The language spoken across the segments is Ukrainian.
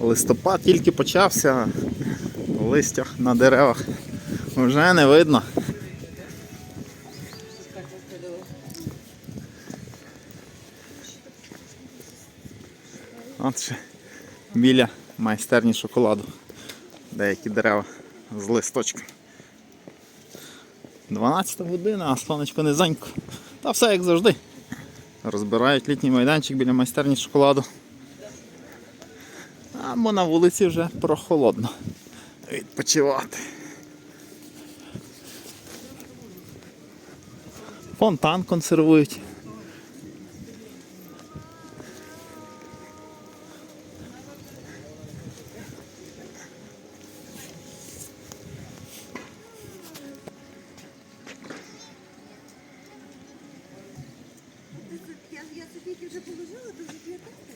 Листопад тільки почався, листя на деревах вже не видно. От ще біля майстерні шоколаду. Деякі дерева з листочками. 12 година, а сонечко низенько. Та все як завжди. Розбирають літній майданчик біля майстерні шоколаду. Бо на вулиці вже прохолодно. Відпочивати. Фонтан консервують. Я, собі вже положила, дуже п'ятати.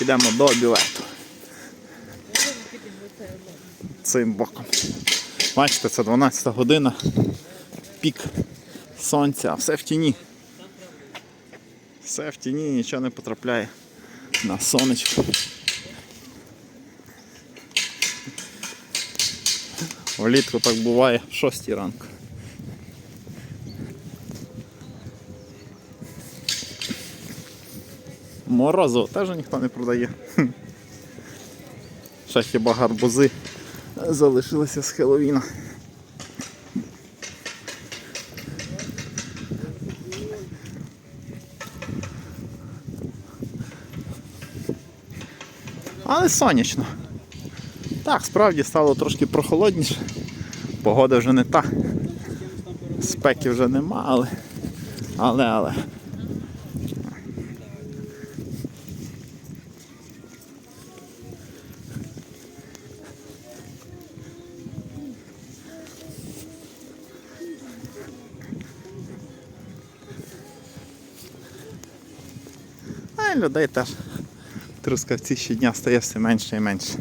Підемо до бювету. Цим боком. Бачите, це 12 година. Пік сонця, а все в тіні. Все в тіні, нічого не потрапляє на сонечко. Влітку так буває в 6 ранку. Морозиво теж ніхто не продає. Ще хіба гарбузи залишилися з Хеллоуіна. Але сонячно. Так, справді стало трошки прохолодніше. Погода вже не та. Спеки вже нема, але. Але, але. Людей теж трускавці щодня стає все менше і менше.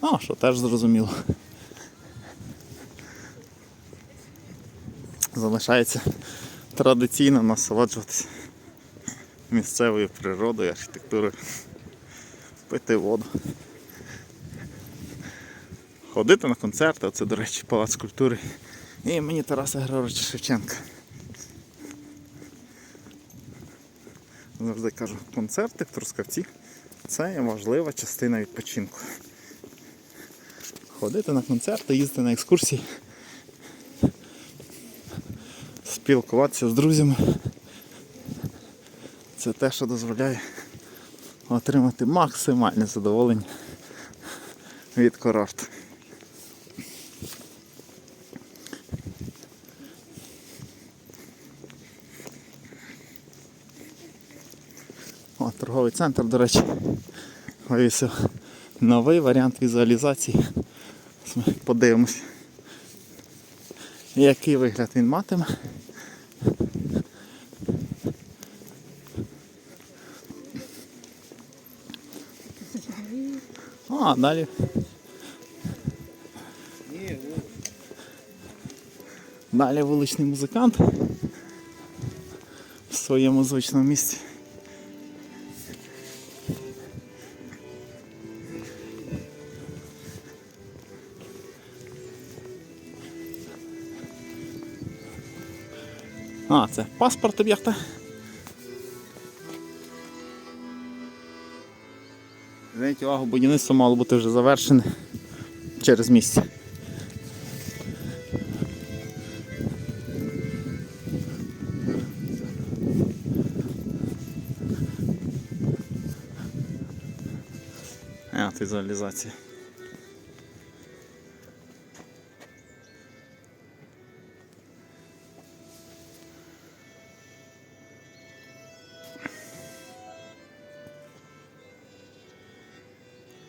А, що теж зрозуміло. Залишається традиційно насолоджуватися місцевою природою, архітектурою, пити воду. Ходити на концерти, оце, до речі, Палац культури імені Тараса Григоровича Шевченка. Завжди кажу, концерти в Трускавці це важлива частина відпочинку. Ходити на концерти, їздити на екскурсії, спілкуватися з друзями. Це те, що дозволяє отримати максимальне задоволення від курорту. Торговий центр, до речі, вивісив новий варіант візуалізації. Подивимось, який вигляд він матиме. А далі. Далі вуличний музикант в своєму звичному місці. А, це паспорт об'єкта. Зверніть увагу, будівництво мало бути вже завершене через місяць. А.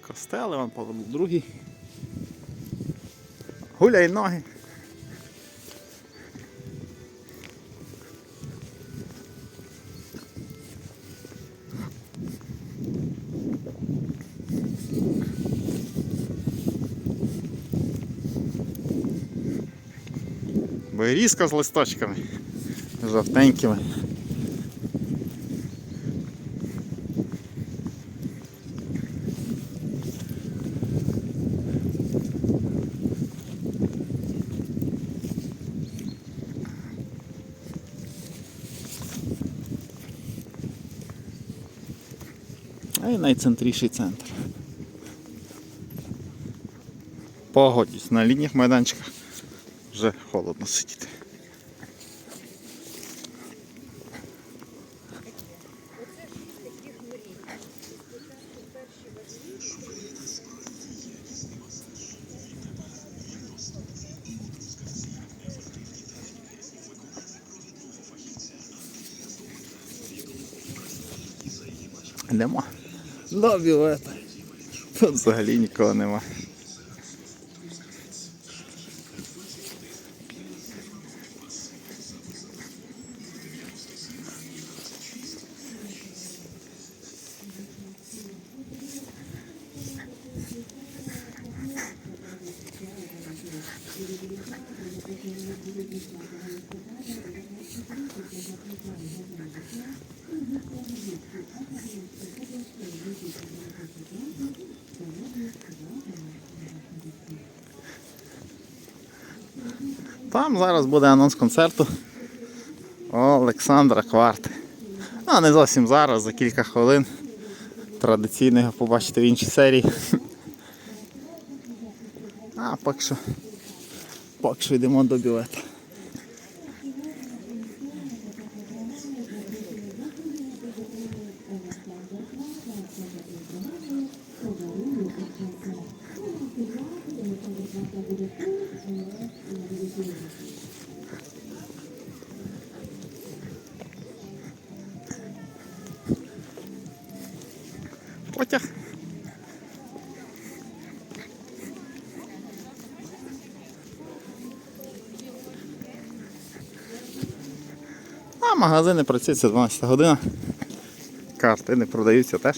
Костел, Іван Павло II. Гуляй ноги. Берізка з листочками. Жовтенькими. А і найцентріший центр. Погодьтесь, на літніх майданчиках вже холодно сидіти. Нема. Лобі это. Тут взагалі нікого нема. Там зараз буде анонс концерту Олександра Кварти. А не зовсім зараз, за кілька хвилин. Традиційно його побачите в іншій серії. А поки що. Поки що йдемо до білета. Потяг. А магазини працюються це 12 година. Картини продаються теж.